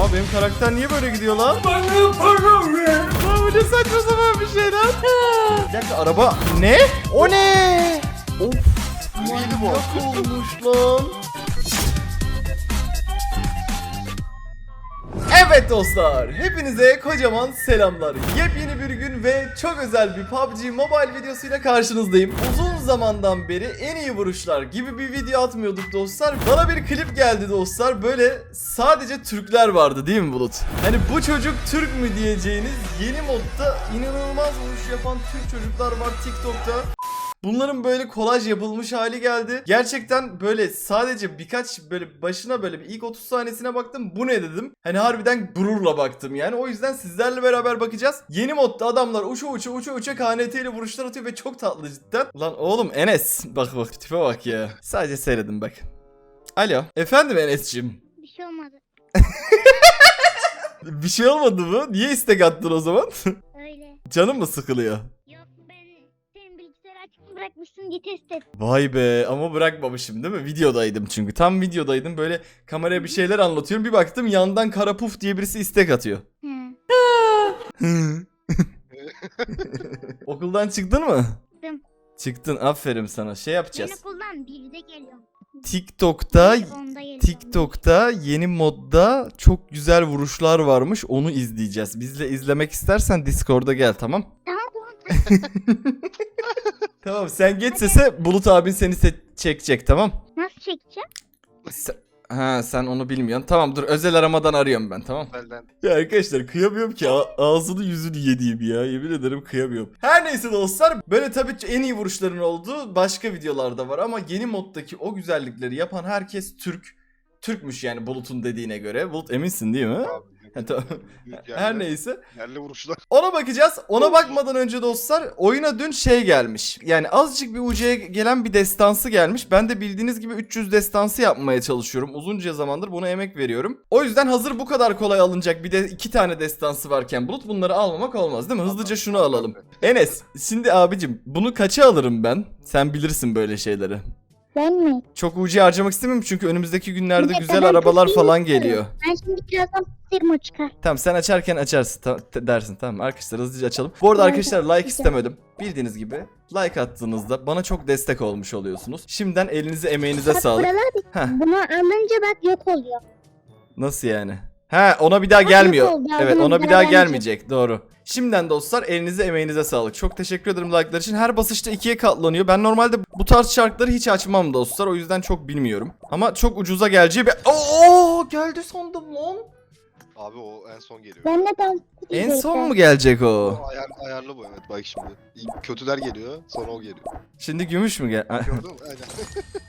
Aa benim karakter niye böyle gidiyor lan? Bana para ver. Ne saçma sapan bir şey lan. Bir dakika araba. Ne? O ne? Of. Griydi bu. Olmuş lan. Evet dostlar, hepinize kocaman selamlar. Yepyeni bir gün ve çok özel bir PUBG Mobile videosuyla karşınızdayım. Uzun zamandan beri en iyi vuruşlar gibi bir video atmıyorduk dostlar. Bana bir klip geldi dostlar. Böyle sadece Türkler vardı değil mi Bulut? Hani bu çocuk Türk mü diyeceğiniz yeni modda inanılmaz vuruş yapan Türk çocuklar var TikTok'ta. Bunların böyle kolaj yapılmış hali geldi. Gerçekten böyle sadece birkaç böyle başına böyle bir ilk 30 saniyesine baktım. Bu ne dedim. Hani harbiden gururla baktım yani. O yüzden sizlerle beraber bakacağız. Yeni modda adamlar uça uça uça uça KNT ile vuruşlar atıyor ve çok tatlı cidden. Lan oğlum Enes. Bak bak tipe bak ya. Sadece seyredin bak. Alo. Efendim Enes'cim. Bir şey olmadı. Bir şey olmadı mı? Niye istek attın o zaman? Öyle. Canın mı sıkılıyor? Bırakmışsın diye test et. Vay be ama bırakmamışım değil mi? Videodaydım çünkü. Tam videodaydım böyle kameraya bir şeyler anlatıyorum. Bir baktım yandan kara puf diye birisi istek atıyor. Okuldan çıktın mı? Çıktım. Çıktın aferin sana. Şey Ben yapacağız. okuldan birde geliyorum. TikTok'ta Onda geliyorum. TikTok'ta yeni modda çok güzel vuruşlar varmış. Onu izleyeceğiz. Bizle izlemek istersen Discord'a gel tamam? Tamam sen geç sese Bulut abin seni se- çekecek tamam? Nasıl çekeceğim? Sen- ha sen onu bilmiyorsun. Tamam dur özel aramadan arıyorum ben tamam? Belden. Ya arkadaşlar kıyamıyorum ki A- ağzını yüzünü yediğim ya yemin ederim kıyamıyorum. Her neyse dostlar böyle tabii ki en iyi vuruşların olduğu başka videolarda var ama yeni moddaki o güzellikleri yapan herkes Türk. Türkmüş yani Bulut'un dediğine göre. Bulut eminsin değil mi? Abi. Tamam. Büyük Her neyse. Yerli vuruşlar. Ona bakacağız. Ona bakmadan önce dostlar oyuna dün şey gelmiş. Yani azıcık bir UC'ye gelen bir destansı gelmiş. Ben de bildiğiniz gibi 300 destansı yapmaya çalışıyorum. Uzunca zamandır buna emek veriyorum. O yüzden hazır bu kadar kolay alınacak bir de iki tane destansı varken Bulut bunları almamak olmaz değil mi? Hızlıca şunu alalım. Enes şimdi abicim bunu kaça alırım ben? Sen bilirsin böyle şeyleri. Ben mi? Çok UC harcamak istemiyorum çünkü önümüzdeki günlerde dakika, güzel ben arabalar falan istiyorum. geliyor. Ben şimdi birazdan sırma çıkar. Tamam sen açarken açarsın ta- te- dersin tamam arkadaşlar hızlıca açalım. Bu arada arkadaşlar like istemedim. Bildiğiniz gibi like attığınızda bana çok destek olmuş oluyorsunuz. Şimdiden elinize emeğinize Bak sağlık. buralar Heh. Bunu alınca bak yok oluyor. Nasıl yani? Ha ona bir daha gelmiyor. oldu, Evet ona bir daha daha gelmeyecek. Doğru. Şimdiden dostlar elinize emeğinize sağlık. Çok teşekkür ederim like'lar için. Her basışta ikiye katlanıyor. Ben normalde bu tarz şarkıları hiç açmam dostlar. O yüzden çok bilmiyorum. Ama çok ucuza geleceği bir... Oo geldi sandım lan. Abi o en son geliyor. Ben de tam En son mu gelecek o? O ayar, ayarlı bu evet bak şimdi. İlk kötüler geliyor sonra o geliyor. Şimdi gümüş mü gel? Gördün mü? Aynen.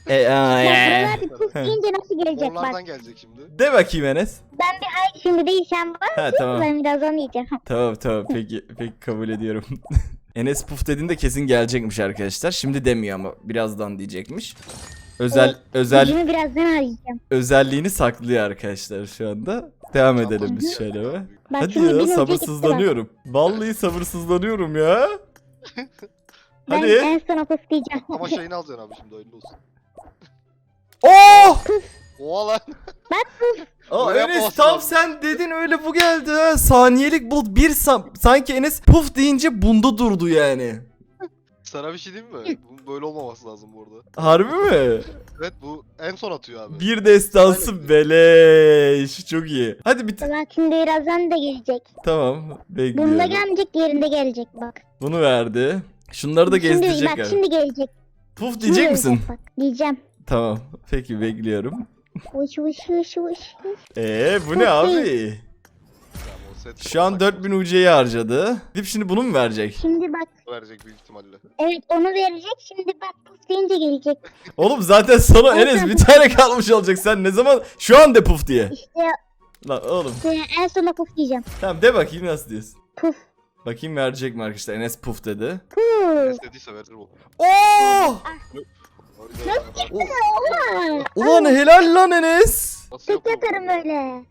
E, aa, e. Buralar bir puf deyince nasıl gelecek bak. Morlardan gelecek şimdi. De bakayım Enes. Ben bir ay şimdi değişen var. Ha tamam. Ben birazdan yiyeceğim. Tamam tamam peki peki kabul ediyorum. Enes Puf dediğinde kesin gelecekmiş arkadaşlar. Şimdi demiyor ama birazdan diyecekmiş. Özel Evet. özel Gücümü birazdan arayacağım. özelliğini saklıyor arkadaşlar şu anda. Devam edelim biz şöyle be. Bak Hadi şimdi ya bir önce sabırsızlanıyorum. Vallahi sabırsızlanıyorum ya. Ben Hadi. en son okul diyeceğim. Ama şeyini alacaksın abi şimdi hayırlı olsun. Oh! Oha lan. Aa, Buraya Enes tam lan. sen dedin öyle bu geldi ha. Saniyelik bulut bir sam- sanki Enes puf deyince bunda durdu yani. Sana bir şey diyeyim mi? Bu böyle olmaması lazım bu arada. Harbi mi? Evet bu en son atıyor abi. Bir destansı beleş. Çok iyi. Hadi bir Bak şimdi birazdan da gelecek. Tamam. Bunda Bekliyorum. gelmeyecek diğerinde gelecek bak. Bunu verdi. Şunları da şimdi, gezdirecek bak galiba. şimdi gelecek. Puf Şimdi diyecek misin? gelecek Bak. Diyeceğim. Tamam. Peki bekliyorum. Uş uş uş uş. Ee bu ne abi? Tamam, o set Şu an 4000 UC'yi harcadı. Dip şimdi bunu mu verecek? Şimdi bak. verecek büyük ihtimalle. Evet onu verecek. Şimdi bak puf deyince gelecek. Oğlum zaten sana Enes bir tane kalmış olacak. Sen ne zaman şu an de puf diye. İşte, Lan oğlum. işte en sona puf diyeceğim. Tamam de bakayım nasıl diyorsun. Puf. Bakayım verecek mi arkadaşlar? Enes puf dedi. Puf. Ne istediyse verir bu. Oo! Oha. Ulan helal lan Enes. Nasıl Tek yapıldı? yakarım öyle.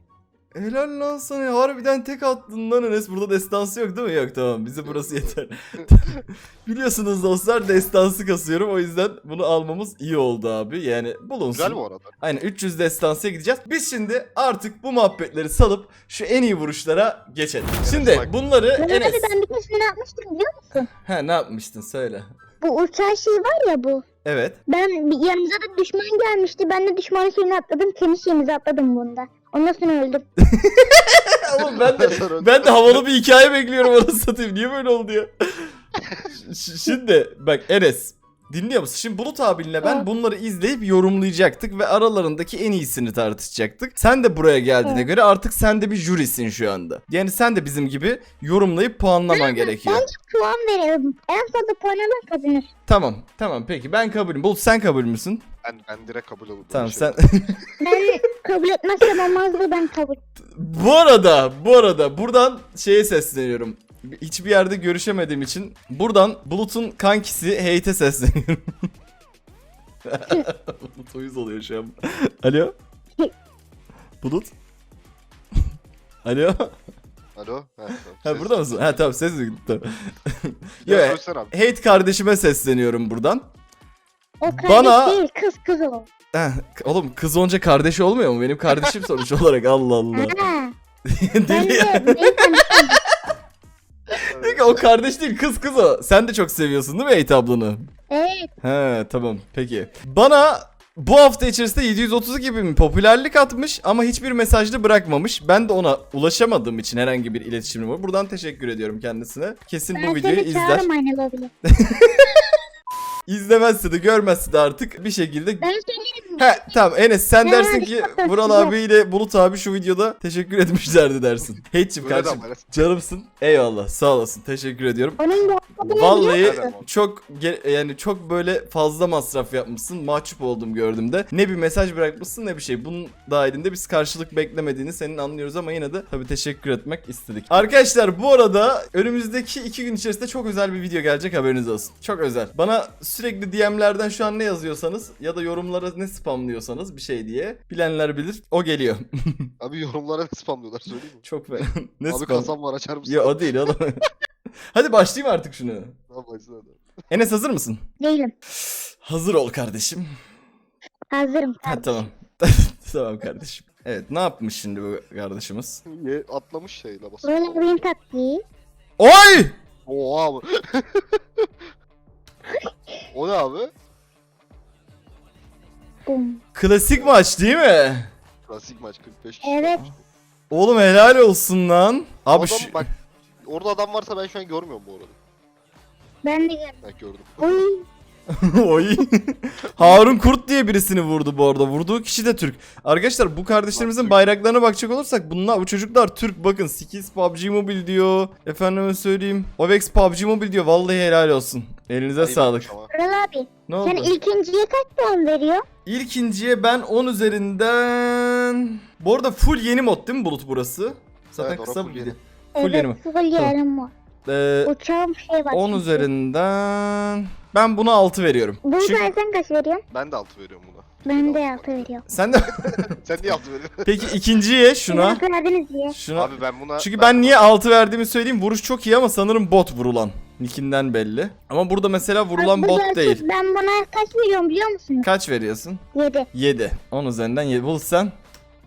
Helal lan sana harbiden tek attın lan Enes. Burada destansı yok değil mi? Yok tamam bize burası yeter. Biliyorsunuz dostlar destansı kasıyorum o yüzden bunu almamız iyi oldu abi. Yani bulunsun. Güzel bu arada. Aynen 300 destansıya gideceğiz. Biz şimdi artık bu muhabbetleri salıp şu en iyi vuruşlara geçelim. Şimdi bak. bunları Mehmet Enes... abi ben bir keresinde ne yapmıştım biliyor musun? He ne yapmıştın söyle. Bu uçan şey var ya bu. Evet. Ben yanımıza da düşman gelmişti. Ben de düşmanın şeyini atladım. Kendi şeyimizi atladım bunda. Ondan sonra öldüm. Oğlum ben de ben de havalı bir hikaye bekliyorum anasını satayım. Niye böyle oldu ya? Ş- Şimdi bak Enes dinliyor musun? Şimdi Bulut abinle ben Evet. bunları izleyip yorumlayacaktık ve aralarındaki en iyisini tartışacaktık. Sen de buraya geldiğine Evet. göre artık sen de bir jürisin şu anda. Yani sen de bizim gibi yorumlayıp puanlaman gerekiyor. Bence puan veriyorum. En fazla puan alan kazanır. Tamam tamam peki ben kabulüm. Bulut sen kabul müsün? Ben, ben direkt kabul olurum. Tamam Şey sen... Ben kabul etmezsem olmazdı ben kabul. bu arada bu arada buradan şeye sesleniyorum. Hiçbir yerde görüşemediğim için buradan Bulut'un kankisi Hate'e sesleniyorum. Bulut uyuz oluyor şu an. Alo? Bulut? Alo? Alo? Ha, tamam. Ha burada mısın? Ha tamam ses gitti. Yo. Hate kardeşime sesleniyorum buradan. O kardeş Bana- değil kız kız o. Heh, oğlum kız olunca kardeşi olmuyor mu? Benim kardeşim sonuç olarak Allah Allah. Deli de ya. konuşuyorum? Peki o kardeş değil kız kız o. Sen de çok seviyorsun değil mi Hate ablanı? Evet. He tamam peki. Bana bu hafta içerisinde 730 gibi bir popülerlik atmış ama hiçbir mesajlı bırakmamış. Ben de ona ulaşamadığım için herhangi bir iletişimim var. Buradan teşekkür ediyorum kendisine. Kesin bu videoyu seni izler. İzlemezse de görmezse de artık bir şekilde Ben söylerim. He tamam Enes sen dersin ki Vural abiyle Bulut abi şu videoda teşekkür etmişlerdi dersin. De kardeşim canımsın. Eyvallah sağ olasın teşekkür ediyorum. Vallahi çok yani çok böyle fazla masraf yapmışsın. Mahcup oldum gördüğümde. Ne bir mesaj bırakmışsın ne bir şey. Bunun dahilinde biz karşılık beklemediğini senin anlıyoruz ama yine de tabii teşekkür etmek istedik. Arkadaşlar bu arada önümüzdeki iki gün içerisinde çok özel bir video gelecek haberiniz olsun. Çok özel. Bana sürekli DM'lerden şu an ne yazıyorsanız ya da yorumlara ne spamlıyorsanız bir şey diye bilenler bilir. O geliyor. Abi yorumlara ne spamlıyorlar söyleyeyim mi? çok fena. ne Abi spam? kasam var açar mısın? Ya o değil oğlum. Hadi başlayayım artık şunu. Ne yaparsın hadi. Enes hazır mısın? Değilim. Hazır ol kardeşim. Hazırım. Ha tamam. tamam kardeşim. Evet ne yapmış şimdi bu kardeşimiz? Ye, atlamış şeyle basıp. Böyle abinin taktiği. Oy! Oha abi. o ne abi? Bum. Klasik maç değil mi? Klasik maç 45 kişi. Evet. Oğlum helal olsun lan. Abi Adam, şu... bak orada adam varsa ben şu an görmüyorum bu arada. Ben de gördüm. Ben gördüm. Oy. Oy. Harun Kurt diye birisini vurdu bu arada. Vurduğu kişi de Türk. Arkadaşlar bu kardeşlerimizin bayraklarına bakacak olursak bunlar bu çocuklar Türk. Bakın Skills PUBG Mobile diyor. Efendime söyleyeyim. Ovex PUBG Mobile diyor. Vallahi helal olsun. Elinize Ayıp sağlık. ama. Vural abi. Ne oldu? Sen ilkinciye kaç puan veriyor? İlkinciye ben 10 üzerinden... Bu arada full yeni mod değil mi Bulut burası? Zaten Evet, kısa full bir yeni. video. Full yeni mi? Evet. Full yerim var. Ee, Uçağım şey var. 10 çünkü. üzerinden... Ben buna 6 veriyorum. Bu Çünkü- da sen kaç veriyorsun? Ben de altı veriyorum buna. Ben de 6 veriyorum. Sen de... Sen niye altı veriyorsun? Peki ikinciye şuna... Şuna. verdiniz diye. Şuna... Abi ben buna... Çünkü ben niye 6 verdiğimi söyleyeyim. Vuruş çok iyi ama sanırım bot vurulan. Nickinden belli. Ama burada mesela vurulan Bak, bu bot gerçek. değil. Ben buna kaç veriyorum biliyor musunuz? Kaç veriyorsun? 7. 7. 10 üzerinden 7. Bulut sen?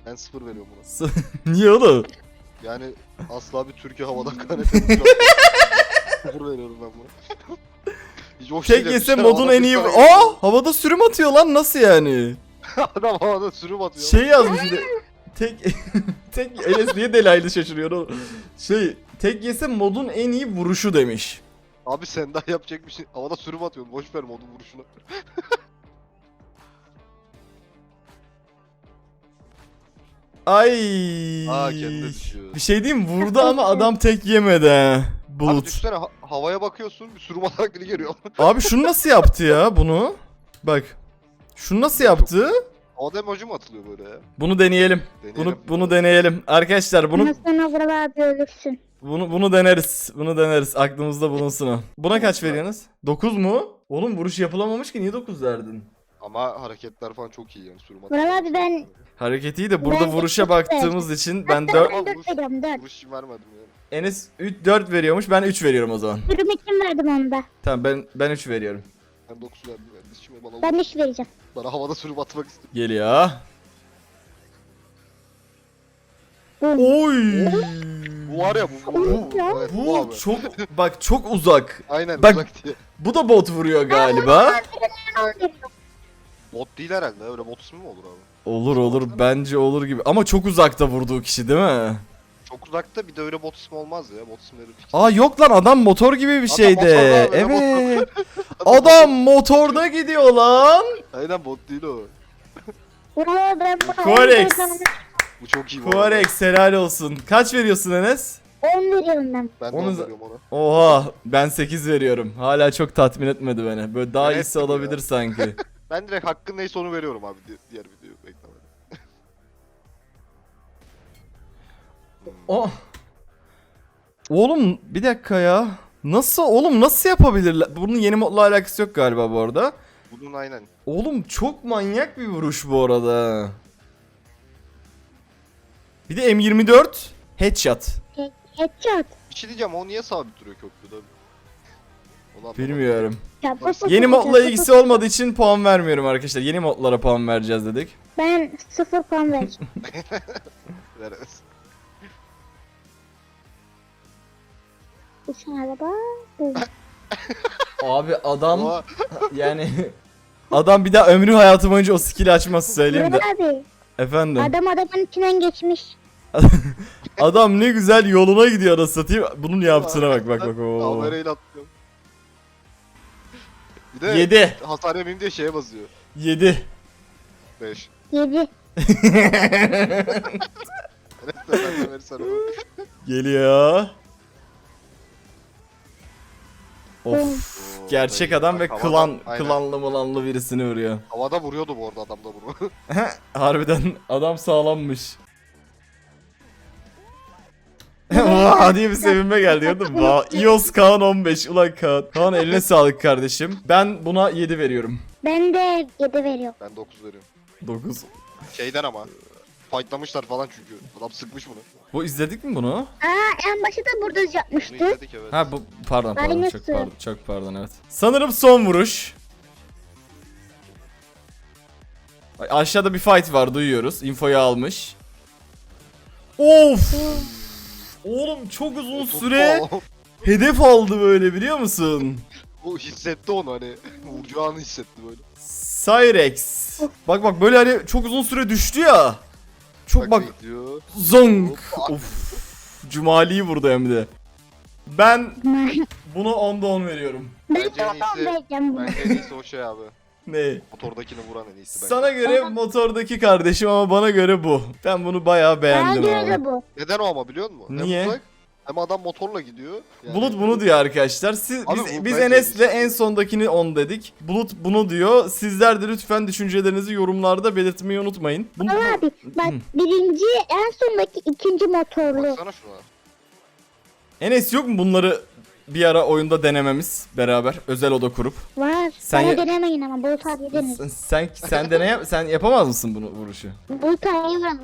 Ben sıfır veriyorum buna. Niye oğlum? Yani asla bir Türkiye havadan kanepenin Sıfır veriyorum ben buna. Hiç hoş Tek değil yese modun havada en iyi... tane- Aa! Havada sürüm atıyor lan nasıl yani? Adam havada sürüm atıyor. Şey yazmış bir de. Tek tek Enes niye delaylı şaşırıyor oğlum? Şey tek yese modun en iyi vuruşu demiş. Abi sen daha yapacak bir şey. Havada sürüm atıyorsun. Boş ver modun vuruşunu. Ay. Aa kendine düşüyor. Bir şey diyeyim mi? vurdu ama adam tek yemedi ha. Abi Bulut. düşünsene ha- havaya bakıyorsun bir sürüm atarak biri geliyor. Abi şunu nasıl yaptı ya bunu? Bak. Şunu nasıl yaptı? Havada emoji mi atılıyor böyle ya? Bunu deneyelim. Deneyelim. Bunu bunu deneyelim. Arkadaşlar bunu abi ölürsün. bunu bunu deneriz. Bunu deneriz. Aklımızda bulunsun o. Buna kaç veriyorsunuz? 9 mu? Oğlum vuruş yapılamamış ki niye 9 verdin? Ama hareketler falan çok iyi yani sürüm Vural abi ben Hareketi iyi de burada Ben vuruşa çok baktığımız için ben Hatta 4 ben Ama 4 vuruş- veriyorum 4. Vuruş vermedim yani. Enes 3 4 veriyormuş. Ben 3 veriyorum o zaman. Sürüm için verdim onu da. Tamam ben ben 3 veriyorum. Ben 9 verdim yani. Şimdi bana, Ben 3 vereceğim. bana havada sürüm atmak istiyor. Geliyor. Bu. Oy. Bu var ya bu. Bu, bu, Ya. evet, bu Bu abi. çok bak çok uzak. Aynen Bak- uzak diye. Bu da bot vuruyor galiba. Bot değil herhalde öyle bot ismi mi olur abi? Olur olur bence olur gibi. Ama çok uzakta vurduğu kişi değil mi? Çok uzakta bir de öyle bot ismi olmaz ya. Bot isimleri fix. Aa yok lan adam motor gibi bir Adam şeydi. motorda abi, Evet. Adam motorda gidiyor lan. Aynen bot değil o. Ben buna 10 Korex. Bu çok iyi bu arada. Korex helal olsun. Kaç veriyorsun Enes? 10 veriyorum ben. Ben de Onu onu veriyorum ona. Oha ben 8 veriyorum. Hala çok tatmin etmedi beni. Böyle daha Ben iyisi ettim ya. olabilir sanki. Ben direkt hakkın neyse onu veriyorum abi di- diğer videoyu O. Oğlum bir dakika ya. Nasıl oğlum nasıl yapabilirler? Bunun yeni modla alakası yok galiba bu arada. Bunun aynen. Oğlum çok manyak bir vuruş bu arada. Bir de M24 headshot. He- Headshot. Bir şey diyeceğim o niye sabit duruyor köprüde? Bilmiyorum. Ya, bu- bu- Yeni bu- modla bu- ilgisi olmadığı için puan vermiyorum arkadaşlar. Yeni modlara puan vereceğiz dedik. Ben 0 puan vereceğim. Veremez. Uçan araba. Bu. Abi adam yani adam bir daha ömrü hayatı boyunca o skill'i açmaz söyleyeyim de. Abi. Efendim. Adam adamın içinden geçmiş. Adam ne güzel yoluna gidiyor anasını satayım. Bunun yaptığına bak bak bak. Oo. Kamerayla atlıyorum. Bir de 7. hasar yemeyeyim diye şeye basıyor. 7. 5. 7. Evet sen de verirsen onu. Geliyor. Of. Gerçek adam ve Bak, klan aynen. klanlı mılanlı birisini vuruyor. Havada vuruyordu bu arada adam da bunu. Harbiden adam sağlammış. Vaa diye bir sevinme geldi gördün mü? Vaa, iOS Kaan 15. Ulan Kaan. Kaan eline sağlık kardeşim. Ben buna 7 veriyorum. Ben de 7 veriyorum. ben 9 veriyorum. 9. Şeyden ama. Fightlamışlar falan çünkü. Adam sıkmış bunu. Bu izledik mi bunu? Aa en başta da burada Bunu yapmıştı. izledik evet. Ha bu pardon pardon Aynısı. çok pardon çok pardon evet. Sanırım son vuruş. Ay, Aşağıda bir fight var duyuyoruz. Infoyu almış. Of! Oğlum çok uzun Tuttu süre hedef aldı böyle biliyor musun? Bu hissetti onu hani. Vuracağını hissetti böyle. Cyrex. Bak bak böyle hani çok uzun süre düştü ya. Çok bak bekliyor. zonk. Of. Cumali'yi vurdu hem de. Ben buna 10'da 10 veriyorum. ben Bence en de 10 iyisi-. Bence en iyisi o şey abi. Ne? Motordakini vuran en iyisi bence. Sana göre motordaki kardeşim ama bana göre bu. Ben bunu bayağı Bana beğendim göre abi. de bu. Neden o ama biliyor musun? Niye? Hem adam motorla gidiyor. Yani- Bulut bunu diyor arkadaşlar. Siz, Abi biz, biz Enes'le en sondakini 10 dedik. Bulut bunu diyor. Sizler de lütfen düşüncelerinizi yorumlarda belirtmeyi unutmayın. Bunu, abi bak Hı. birinci en sondaki ikinci motorlu. Baksana şuna. Enes yok mu bunları bir ara oyunda denememiz beraber özel oda kurup? Var. Sen Bana ya- denemeyin ama Bulut abi denir. Sen sen, sen dene sen yapamaz mısın bunu vuruşu? Bulut abi vuralım.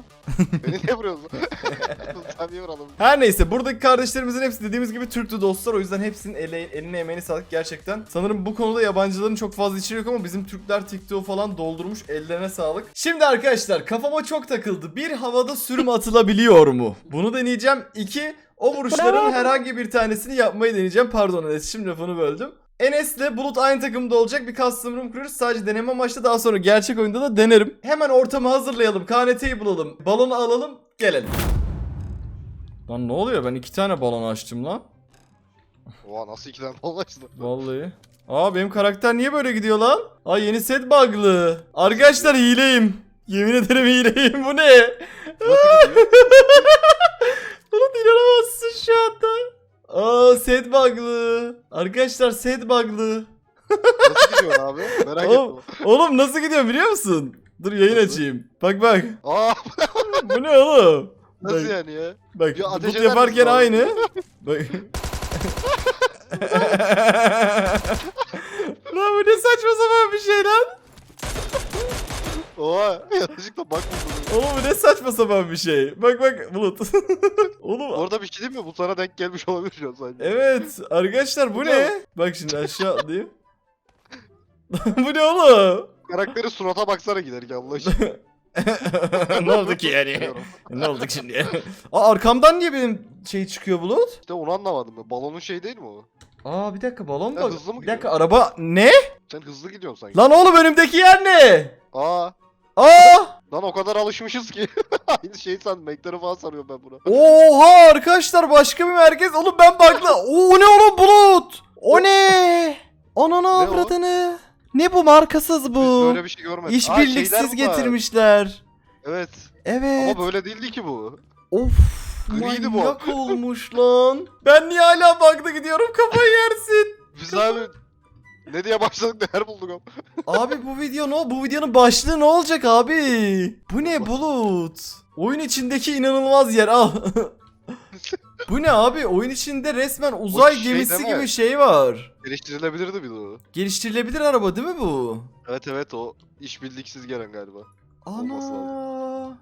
Beni niye vuruyorsun? Sen niye vuralım? Her neyse buradaki kardeşlerimizin hepsi dediğimiz gibi Türktü dostlar. O yüzden hepsinin ele, eline emeğine sağlık gerçekten. Sanırım bu konuda yabancıların çok fazla içeriği yok ama bizim Türkler TikTok'u falan doldurmuş. Ellerine sağlık. Şimdi arkadaşlar kafama çok takıldı. Bir havada sürüm atılabiliyor mu? Bunu deneyeceğim. İki o vuruşların herhangi bir tanesini yapmayı deneyeceğim. Pardon Enes şimdi lafını böldüm. Enes'le Bulut aynı takımda olacak bir custom room kuruyoruz. Sadece deneme amaçlı daha sonra gerçek oyunda da denerim. Hemen ortamı hazırlayalım. KNT'yi bulalım. Balonu alalım. Gelelim. Lan ne oluyor? Ben iki tane balon açtım lan. Oha nasıl iki tane bal açtı? Vallahi. Aa benim karakter niye böyle gidiyor lan? Aa yeni set bug'lı. Arkadaşlar hileyim. Yemin ederim hileyim. Bu ne? Arkadaşlar set bug'lı. Nasıl gidiyor abi? Merak Oğlum, ettim. oğlum nasıl gidiyor biliyor musun? Dur yayın Nasıl? açayım. Bak bak. Aa Bu ne oğlum? nasıl Bak, yani ya? Bak Ya eder yaparken aynı. Bak. lan bu ne saçma sapan bir şey lan. Oha yanlışlıkla bak buldum. Oğlum bu ne saçma sapan bir şey. Bak bak Bulut. Oğlum Orada bir şey değil mi? Bu sana denk gelmiş olabilir şu an sadece. Evet arkadaşlar bu ne? Bak şimdi aşağı atlayayım. bu ne oğlum? Karakteri surata baksana giderken Allah aşkına. ne oldu ki yani? Ne oldu ki şimdi? Aa arkamdan niye benim şey çıkıyor Bulut? İşte onu anlamadım ben. Balonun şey değil mi o? Aa bir dakika balon Ya da. hızlı mı Bir dakika gidiyor? araba ne? Sen hızlı gidiyorsun sanki. Lan oğlum önümdeki yer ne? Aa. Aa! Lan o kadar alışmışız ki. Aynı şey sandım. Mektarı falan sanıyorum ben buna. Oha arkadaşlar başka bir merkez. Oğlum ben bakla. Oo o ne oğlum Bulut? O ne? Ananı o? avradını. Ne bu markasız Biz bu? böyle bir şey görmedik. Aa, İşbirliksiz şeyler bunlar. getirmişler. Evet. Evet. Ama böyle değildi ki bu. Of. Griydi bu. Manyak olmuş lan. Ben niye hala bakta gidiyorum kafayı yersin. Biz abi ne diye başladık neler bulduk ama. Abi bu video ne? Bu videonun başlığı ne olacak abi? Bu ne bulut? Oyun içindeki inanılmaz yer al. bu ne abi? Oyun içinde resmen uzay şey gemisi deme. gibi şey var. Geliştirilebilirdi bir de o. Geliştirilebilir araba değil mi bu? Evet evet o işbirliksiz gelen galiba. Ana.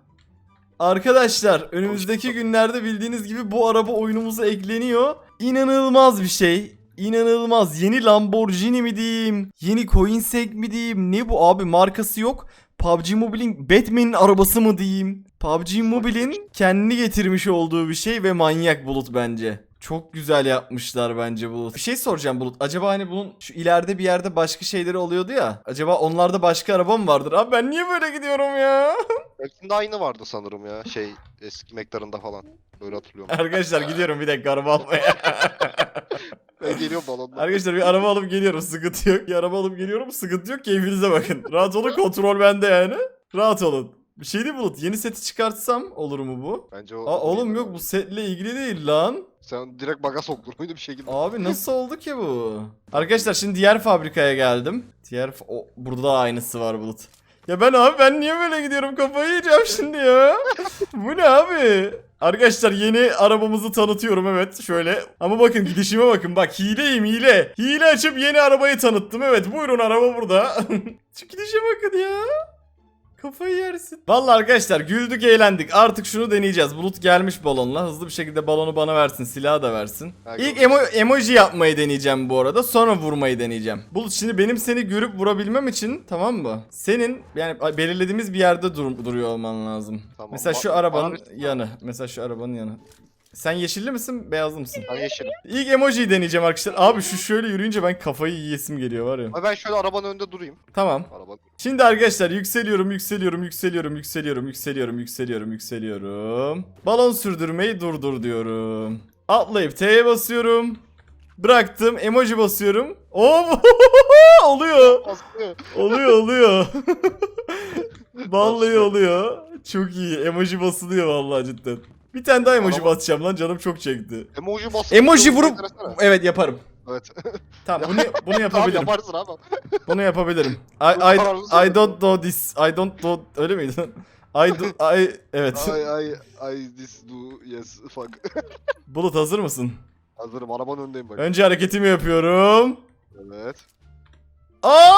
Arkadaşlar önümüzdeki günlerde bildiğiniz gibi bu araba oyunumuza ekleniyor. İnanılmaz bir şey. İnanılmaz. Yeni Lamborghini mi diyeyim? Yeni Coinsec mi diyeyim? Ne bu abi markası yok. PUBG Mobile'in Batman'in arabası mı diyeyim? PUBG Mobile'in kendini getirmiş olduğu bir şey ve manyak Bulut bence. Çok güzel yapmışlar bence Bulut. Bir şey soracağım Bulut. Acaba hani bunun şu ileride bir yerde başka şeyleri oluyordu ya. Acaba onlarda başka araba mı vardır? Abi ben niye böyle gidiyorum ya? Hepsinde aynı vardı sanırım ya. Şey eski mektarında falan. Böyle hatırlıyorum. Arkadaşlar gidiyorum bir dakika araba almaya. Ben geliyorum balonla. Arkadaşlar bir araba alıp geliyorum sıkıntı yok. Bir araba alıp geliyorum sıkıntı yok keyfinize bakın. Rahat olun kontrol bende yani. Rahat olun. Bir şey değil Bulut yeni seti çıkartsam olur mu bu? Bence o. Aa oğlum yok bu setle ilgili değil lan. Sen direkt baga soktun oyunu bir şekilde. Abi nasıl oldu ki bu? Arkadaşlar şimdi diğer fabrikaya geldim. Diğer fa- o, burada da aynısı var Bulut. Ya ben abi ben niye böyle gidiyorum kafayı yiyeceğim şimdi ya. bu ne abi? Arkadaşlar yeni arabamızı tanıtıyorum evet şöyle. Ama bakın gidişime bakın bak hileyim hile. Hile açıp yeni arabayı tanıttım evet buyurun araba burada. Şu gidişe bakın ya. Kafayı yersin. Vallahi arkadaşlar güldük eğlendik. Artık şunu deneyeceğiz. Bulut gelmiş balonla. Hızlı bir şekilde balonu bana versin. Silahı da versin. Ha, İlk emo- emoji yapmayı deneyeceğim bu arada. Sonra vurmayı deneyeceğim. Bulut şimdi benim seni görüp vurabilmem için tamam mı? Senin yani belirlediğimiz bir yerde dur- duruyor olman lazım. Tamam. Mesela şu Ba- arabanın yanı. Mesela şu arabanın yanı. Sen yeşilli misin, beyazlı mısın? Ben yeşilim. İlk emojiyi deneyeceğim arkadaşlar. Abi şu şöyle yürüyünce ben kafayı yiyesim geliyor var ya. Abi ben şöyle arabanın önünde durayım. Tamam. Arabanın. Şimdi arkadaşlar yükseliyorum, yükseliyorum, yükseliyorum, yükseliyorum, yükseliyorum, yükseliyorum, yükseliyorum. Balon sürdürmeyi durdur diyorum. Atlayıp T'ye basıyorum. Bıraktım, emoji basıyorum. Oo oluyor. Aslında Oluyor, oluyor. vallahi oluyor. Çok iyi. Emoji basılıyor vallahi cidden. Bir tane daha emoji Ama- basacağım lan canım çok çekti. emoji bas. Emoji vurup evet yaparım. Evet. Tamam bunu bunu tamam yapabilirim. yaparsın abi. Bunu yapabilirim. I, I, I don't know this. I don't know öyle miydi? I do I evet. Ay ay ay this do yes fuck. Bulut hazır mısın? Hazırım arabanın önündeyim bak. Önce hareketimi yapıyorum. Evet. Aa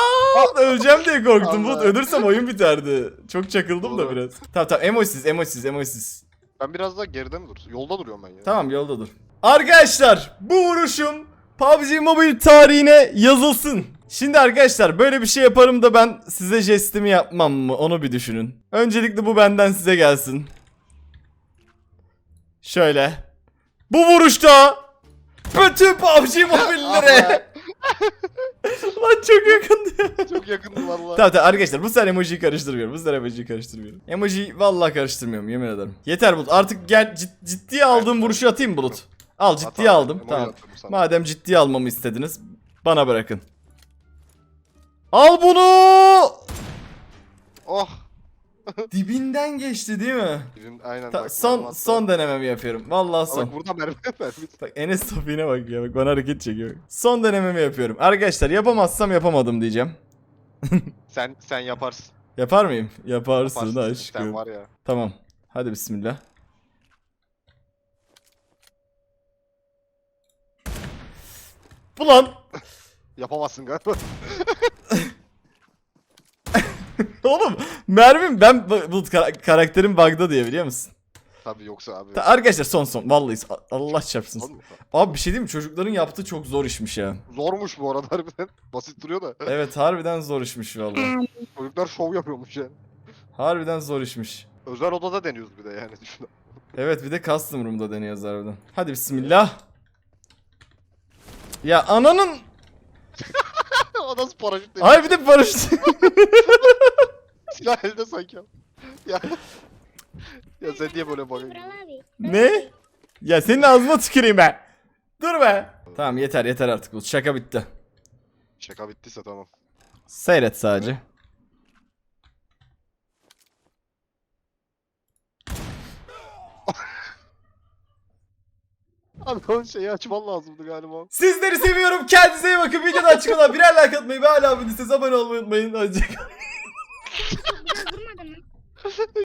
öleceğim diye korktum. Bulut Allah. ölürsem oyun biterdi. Çok çakıldım da Doğru. biraz. Tamam tamam emojisiz emojisiz emojisiz. Ben biraz daha geride mi dur? Yolda duruyorum ben ya. Tamam yolda dur. Arkadaşlar bu vuruşum PUBG Mobile tarihine yazılsın. Şimdi arkadaşlar böyle bir şey yaparım da ben size jestimi yapmam mı onu bir düşünün. Öncelikle bu benden size gelsin. Şöyle. Bu vuruşta bütün PUBG Mobile'lere lan çok yakındı ya. Çok yakındı valla. Tamam tamam arkadaşlar bu sefer emojiyi karıştırmıyorum. Bu sefer emojiyi karıştırmıyorum. Emojiyi vallahi karıştırmıyorum yemin ederim. Yeter Bulut artık gel cid- ciddiye aldığım vuruşu atayım Bulut. Al ciddiye Hata, aldım emoji tamam. sana. Madem ciddiye almamı istediniz bana bırakın. Al bunu! Oh. Dibinden geçti değil mi? Bizim aynen Ta- bak, son hatta- son denememi yapıyorum. Vallahi son. Bak burada mermi mermi. Bak Enes Topi'ne bak ya. Bak bana hareket çekiyor. Son denememi yapıyorum. Arkadaşlar yapamazsam yapamadım diyeceğim. Sen sen yaparsın. Yapar mıyım? Yaparsın Yaparsın. aşkım. Sen var ya. Tamam. Hadi bismillah. Bu lan. Yapamazsın galiba. Oğlum mermim ben bu bu kara- karakterim bug'da diye biliyor musun? Tabii yoksa abi. Ta- Arkadaşlar son son vallahi Allah çarpsın. Oğlum, Abi bir şey diyeyim mi? Çocukların yaptığı çok zor işmiş ya. Zormuş bu arada harbiden. Basit duruyor da. Evet harbiden zor işmiş vallahi. Çocuklar şov yapıyormuş yani. Harbiden zor işmiş. Özel odada deniyoruz bir de yani düşün. Evet bir de custom room'da deniyoruz harbiden. Hadi bismillah. Ya ananın... nasıl paraşüt değil. Ay bir de paraşüt. Silah elde sanki. ya. ya sen niye böyle bakıyorsun? abi. ne? Ya senin ağzına tüküreyim ben. Dur be. Tamam yeter yeter artık bu şaka bitti. Şaka bittiyse tamam. Seyret sadece. Abi o şeyi açman lazımdı galiba. Sizleri seviyorum. Kendinize iyi bakın. Videoda açıklanan birer like atmayı ve hala abone değilseniz abone olmayı unutmayın. Hoşçakalın.